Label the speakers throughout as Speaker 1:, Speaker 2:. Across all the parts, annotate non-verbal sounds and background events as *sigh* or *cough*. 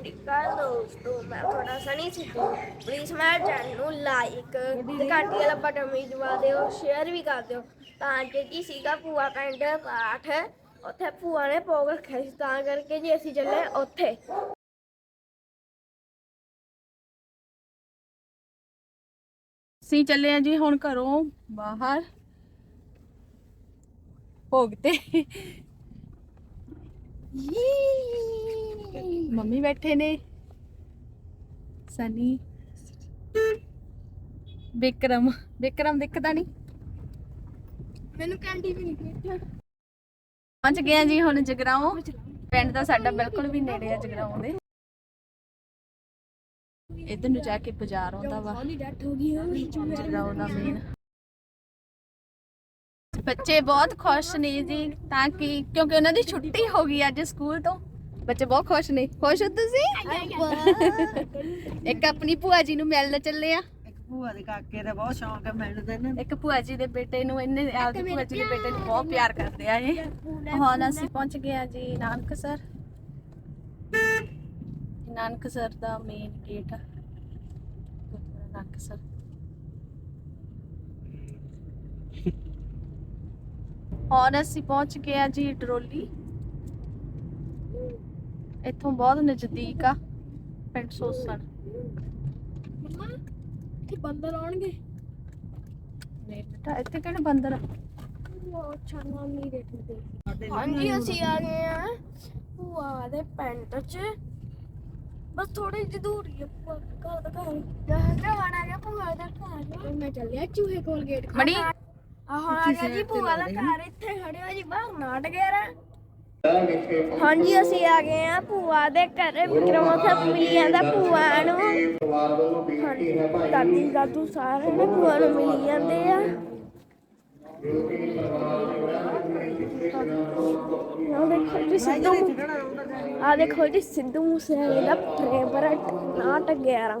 Speaker 1: ਸ੍ਰੀ ਅਕਾਲ ਦੋਸਤੋ ਮੈਂ ਤੁਹਾਡਾ ਸਨੀ ਸਿੱਧੂ। ਪਲੀਜ਼ ਮੇਰੇ ਚੈਨਲ ਨੂੰ ਲਾਈਕ ਤੇ ਘੰਟੀ ਵਾਲਾ ਬਟਨ ਵੀ ਦਬਾ ਦਿਓ ਸ਼ੇਅਰ ਵੀ ਕਰ ਦਿਓ ਤਾਂ ਕਿ ਕੀ ਸੀਗਾ ਭੂਆ ਪਿੰਡ ਪਾਠ ਉੱਥੇ ਭੂਆ ਨੇ ਭੋਗ ਰੱਖਿਆ ਸੀ ਤਾਂ ਕਰਕੇ ਜੀ ਅਸੀਂ ਚੱਲੇ ਉੱਥੇ।
Speaker 2: ਅਸੀਂ ਚੱਲੇ ਆ ਜੀ ਹੁਣ ਘਰੋਂ ਬਾਹਰ। ਭੋਗ ਤੇ। ਮੰਮੀ ਬੈਠੇ ਨੇ। ਸਨੀ। ਵਿਕਰਮ। ਵਿਕਰਮ ਦਿਖਦਾ ਨਹੀਂ
Speaker 1: ਮੈਨੂੰ ਕੈਂਡੀ ਵੀ ਨਹੀਂ ਦਿੱਤੀ
Speaker 2: ਪਹੁੰਚ ਗਏ ਆ ਜੀ ਹੁਣ ਜਗਰਾਉਂ। ਪਿੰਡ ਦਾ ਸਾਡਾ ਬਿਲਕੁਲ ਵੀ ਨੇੜੇ ਆ ਜਗਰਾਉਂ ਦੇ। ਇਧਰ ਨੂੰ ਜਾ ਕੇ ਬਾਜ਼ਾਰ ਆਉਂਦਾ ਵਾ। ਜਗਰਾਉਂ ਦਾ ਮੇਨ ਬੱਚੇ ਬਹੁਤ ਖੁਸ਼ ਨੇ ਜੀ ਤਾਂ ਕਿ ਕਿਉਂਕਿ ਉਹਨਾਂ ਦੀ ਛੁੱਟੀ ਹੋ ਗਈ ਅੱਜ ਸਕੂਲ ਤੋਂ। ਬੱਚੇ ਬਹੁਤ ਖੁਸ਼ ਨੇ। ਖੁਸ਼ ਹੋ ਤੁਸੀਂ? ਇੱਕ ਆਪਣੀ ਭੂਆ ਜੀ ਨੂੰ ਮਿਲਣ ਚੱਲੇ ਆ।
Speaker 3: ਇੱਕ ਭੂਆ ਦੇ ਕਾਕੇ ਦਾ ਬਹੁਤ ਸ਼ੌਂਕ ਹੈ ਮਿਲਣ ਦਾ ਨਾ।
Speaker 2: ਇੱਕ ਭੂਆ ਜੀ ਦੇ ਬੇਟੇ ਨੂੰ ਇਹਨੇ ਆਪਦੀ ਭੂਆ ਜੀ ਦੇ ਬੇਟੇ ਨੂੰ ਬਹੁਤ ਪਿਆਰ ਕਰਦੇ ਆ ਇਹ ਹੁਣ ਅਸੀਂ ਪਹੁੰਚ ਗਏ ਆ ਜੀ ਨਾਨਕਸਰ ਨਾਨਕਸਰ ਦਾ ਮੇਨ ਗੇਟ ਆ। ਗੁਰਦੁਆਰਾ ਨਾਨਕਸਰ ਹੁਣ ਅਸੀਂ ਪਹੁੰਚ ਗਏ ਆ ਜੀ ਡਰੋਲੀ। ਇੱਥੋਂ ਬਹੁਤ ਨਜ਼ਦੀਕ ਆ ਪਿੰਡ ਸੋਸਣ।
Speaker 1: ਮੰਮਾ ਇੱਥੇ ਬੰਦਰ ਆਉਣਗੇ?
Speaker 2: ਨਹੀਂ ਬੇਟਾ ਇੱਥੇ ਕਿਹੜੇ ਬੰਦਰ ਆ?
Speaker 1: ਉਹ ਅੱਛਾ ਨਾਮ ਨਹੀਂ ਦੇਖਦੇ ਹਾਂਜੀ ਅਸੀਂ ਆ ਗਏ ਆ ਭੂਆ ਦੇ ਪਿੰਡ 'ਚ। ਬਸ ਥੋੜੀ ਜਿਹੀ ਦੂਰ ਹੀ ਆ ਭੂਆ ਦਾ ਘਰ ਦਾ ਘਰ। ਜਹਾਂ ਆ ਗਿਆ ਭੂਆ ਦਾ ਘਰ। ਮੈਂ ਚੱਲਿਆ ਚੂਹੇ ਕੋਲ ਗੇਟ
Speaker 2: ਮੜੀ।
Speaker 1: ਆ ਹੁਣ ਆ ਗਿਆ ਜੀ ਭੂਆ ਦਾ ਘਰ ਇੱਥੇ ਖੜੇ ਹੋ ਜੀ ਬਾਹਰ ਨਾਟ ਗਿਆ ਰਾ ਹਾਂਜੀ, ਅਸੀਂ ਆ ਗਏ ਆ ਭੂਆ ਦੇ ਘਰ। ਵਿਕਰਮ ਉੱਥੇ ਮਿਲੀ ਜਾਂਦਾ ਭੂਆ ਨੂੰ। ਹਾਂਜੀ, ਦਾਦੀ, ਦਾਦੂ ਸਾਰੇ ਨੇ ਭੂਆ ਨੂੰ ਮਿਲੀ ਜਾਂਦੇ ਆ। ਆ ਦੇਖੋ ਜੀ, ਸਿੱਧੂ ਆ ਦੇਖੋ ਜੀ, ਸਿੱਧੂ ਮੂਸੇਵਾਲੇ ਦਾ ਫੇਵਰਟ ਨਾਟਕ 11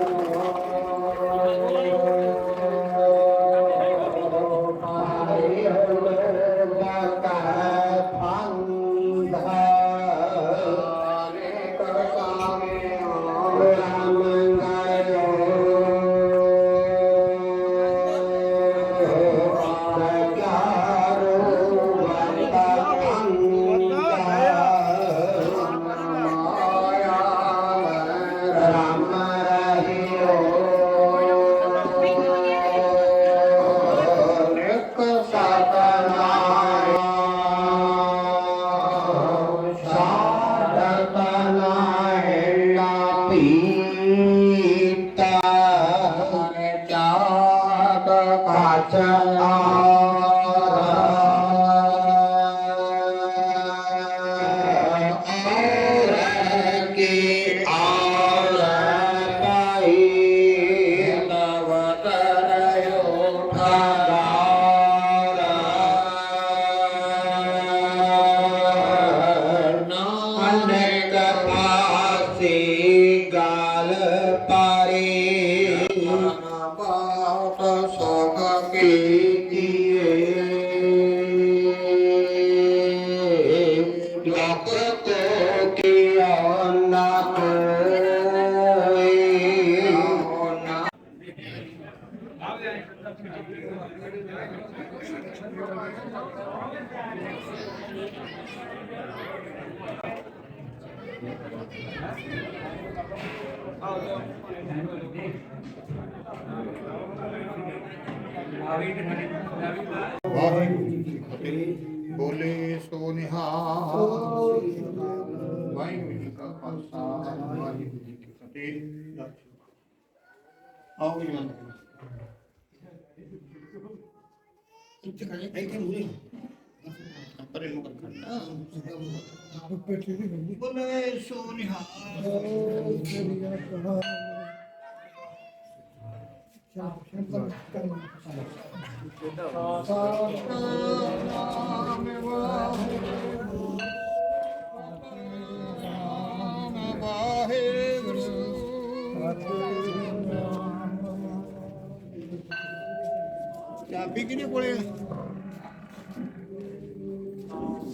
Speaker 4: ਬਾਤ ਸੁਖ ਕੀਤੀਏ ਲੋਕ ਕੋ ਕੀਆ ਨਾ ਕੋਈ ਨਾ
Speaker 5: ਵਾਹਿਗੁਰੂ ਜੀ ਕੀ ਫਤਿਹ ਬੋਲੇ ਸੋ ਨਿਹਾਲ ਵਾਹਿਗੁਰੂ ਜੀ ਕਾ ਖਾਲਸਾ ਵਾਹਿਗੁਰੂ ਜੀ ਕੀ ਫਤਿਹ ਆਓ ਜੀ ਮੰਨ ਇੱਥੇ ਖੜੇ ਇੱਥੇ ਮੂਰੇ ਪਰੇ ਹੋ ਕਰਨਾ ਬੋਲੇ ਚਾਬੀ ਕਿਹਦੇ ਕੋਲੇ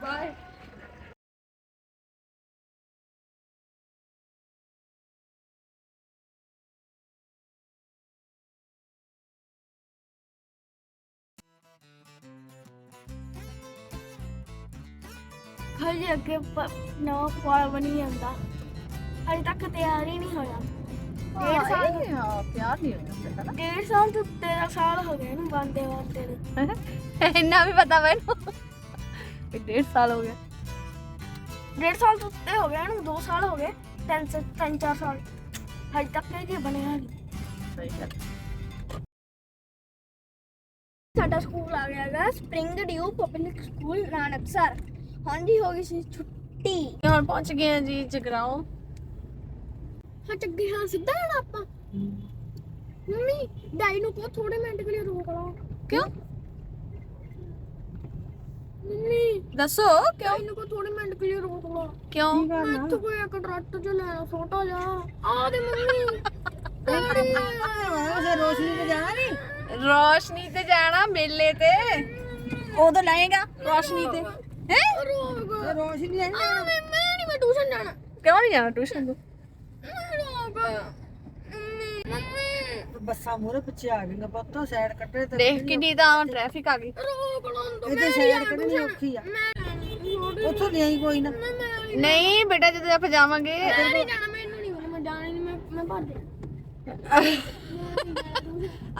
Speaker 2: ਬਾਏ
Speaker 1: ਹਜੇ ਅੱਗੇ ਨਵਾਂ ਪੁਆਲ ਬਣੀ ਜਾਂਦਾ। ਹਜੇ ਤੱਕ ਤਿਆਰ ਹੀ ਨਹੀਂ ਹੋਇਆ। ਡੇਢ ਸਾਲ
Speaker 2: ਹਾਂ ਪਿਆਰ ਨਹੀਂ ਹੁੰਦਾ ਨਾ।
Speaker 1: ਡੇਢ ਸਾਲ ਤੋਂ ਹੋ ਗਿਆ ਇਹਨੂੰ ਬੰਦੇ ਵਾਸਤੇ ਨੂੰ। *laughs*
Speaker 2: ਇੰਨਾ ਵੀ ਪਤਾ ਮੈਨੂੰ। ਵੀ ਡੇਢ ਸਾਲ ਹੋ ਗਿਆ
Speaker 1: ਡੇਢ ਸਾਲ ਤੋਂ ਉੱਤੇ ਹੋ ਗਿਆ ਇਹਨੂੰ 2 ਸਾਲ ਹੋ ਗਏ ਤਿੰਨ ਸ- ਤਿੰਨ ਚਾਰ ਸਾਲ। ਹਜੇ ਤੱਕ ਇਹ ਬਣਿਆ ਨਹੀਂ।
Speaker 2: ਸਹੀ ਗੱਲ।
Speaker 1: ਸਾਡਾ ਸਕੂਲ ਆ ਗਿਆ ਹੈਗਾ spring dew public school Nanaksar. ਹਾਂਜੀ ਹੋ ਗਈ ਸੀ ਛੁੱਟੀ।
Speaker 2: ਹੁਣ ਪਹੁੰਚ ਗਏ ਹਾਂ ਜੀ ਜਗਰਾਉਂ।
Speaker 1: ਹਾਂ ਚੱਗੇ ਹਾਂ ਸਿੱਧਾ ਜਾਣਾ ਆਪਾਂ। ਮੰਮੀ ਡਾਈ ਨੂੰ ਕੋ ਥੋੜੇ ਮਿੰਟ ਕੇ ਲਈ ਰੋਕ ਲਾ।
Speaker 2: ਕਿਉਂ?
Speaker 1: ਮੰਮੀ
Speaker 2: ਦੱਸੋ ਕਿਉਂ?
Speaker 1: ਡਾਈ ਨੂੰ ਕੋ ਥੋੜੇ ਮਿੰਟ ਕੇ ਲਈ ਰੋਕ ਲਾ।
Speaker 2: ਕਿਉਂ?
Speaker 1: ਮੈਂ ਇੱਥੋਂ ਕੋਈ ਇੱਕ ਟਰੱਟ ਚ ਲੈਣਾ ਛੋਟਾ ਜਾ ਆ ਦੇ ਮੰਮੀ
Speaker 3: ਉਸੇ ਰੋਸ਼ਨੀ ਤੇ ਜਾਣਾ ਨਹੀਂ
Speaker 2: ਰੋਸ਼ਨੀ ਤੇ ਜਾਣਾ ਮੇਲੇ ਤੇ। ਉਦੋਂ ਲਾਏਗਾ ਰੋਸ਼ਨੀ ਤੇ। ਹੈ?
Speaker 1: ਰੋਕ
Speaker 3: ਰੋਸ਼ਨੀ ਹੈ
Speaker 1: ਆ ਮੈਂ ਮੈਂ ਨਹੀਂ ਮੈਂ ਟਿਊਸ਼ਨ ਜਾਣਾ।
Speaker 2: ਕਿਉਂ ਨਹੀਂ ਜਾਣਾ ਟਿਊਸ਼ਨ ਤੋਂ?
Speaker 1: ਮੈਂ ਰੋਕ ਮੰਮੀ ਮੰਮੀ।
Speaker 3: ਬੱਸਾਂ ਮੂਰੇ ਪਿੱਛੇ ਆ ਗਈਆਂ ਪੁੱਤ ਸਾਈਡ ਕੱਢੇ ਤੇ
Speaker 2: ਦੇਖ ਕਿੰਨੀ ਤਾਂ ਟ੍ਰੈਫਿਕ ਆ ਗਈ।
Speaker 1: ਰੋਕ ਲਾਂ ਦੋ
Speaker 3: ਇਹਦੇ ਸਾਈਡ ਕੱਢਣੀ ਔਖੀ ਆ।
Speaker 1: ਮੈਂ
Speaker 3: ਉੱਥੋਂ ਨਹੀਂ ਆਈ ਕੋਈ ਨਾ।
Speaker 2: ਨਹੀਂ ਬੇਟਾ ਜਦੋਂ ਆਪਾਂ ਜਾਵਾਂਗੇ।
Speaker 1: ਨਹੀਂ ਜਾਣਾ ਮੈਨੂੰ ਨਹੀਂ ਮੈਂ ਜਾਣਾ ਨਹੀਂ ਮੈਂ ਮੈਂ ਭੱਜ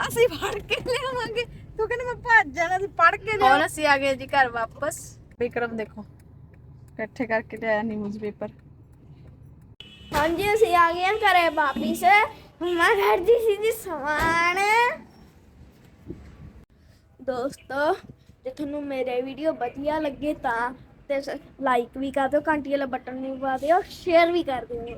Speaker 2: ਅਸੀਂ ਫੜ ਕੇ ਲਿਆਵਾਂਗੇ। ਤੂੰ ਕਹਿੰਦਾ ਮੈਂ ਭੱਜ ਜਾਣਾ ਸੀ ਪੜ ਕੇ ਹੁਣ ਅਸੀਂ ਆ ਗਏ ਜੀ ਘਰ ਵਾਪਸ। ਵਿਕਰਮ ਦੇਖੋ। ਇਕੱਠੇ ਕਰਕੇ ਲਿਆਇਆ ਨਿਊਜ਼ਪੇਪਰ
Speaker 1: ਹਾਂਜੀ, ਅਸੀਂ ਆ ਗਏ ਹਾਂ ਘਰੇ ਵਾਪਿਸ। ਮੈਂ ਘਰ ਦੀ ਸੀ ਸਮਾਨ। ਦੋਸਤੋ, ਜੇ ਤੁਹਾਨੂੰ ਮੇਰੇ ਵੀਡੀਓ ਵਧੀਆ ਲੱਗੇ ਤਾਂ ਤੇ ਲਾਈਕ ਵੀ ਕਰ ਦਿਓ, ਘੰਟੀ ਵਾਲਾ ਬਟਨ ਵੀ ਦਬਾ ਦਿਓ ਸ਼ੇਅਰ ਵੀ ਕਰ ਦਿਓ।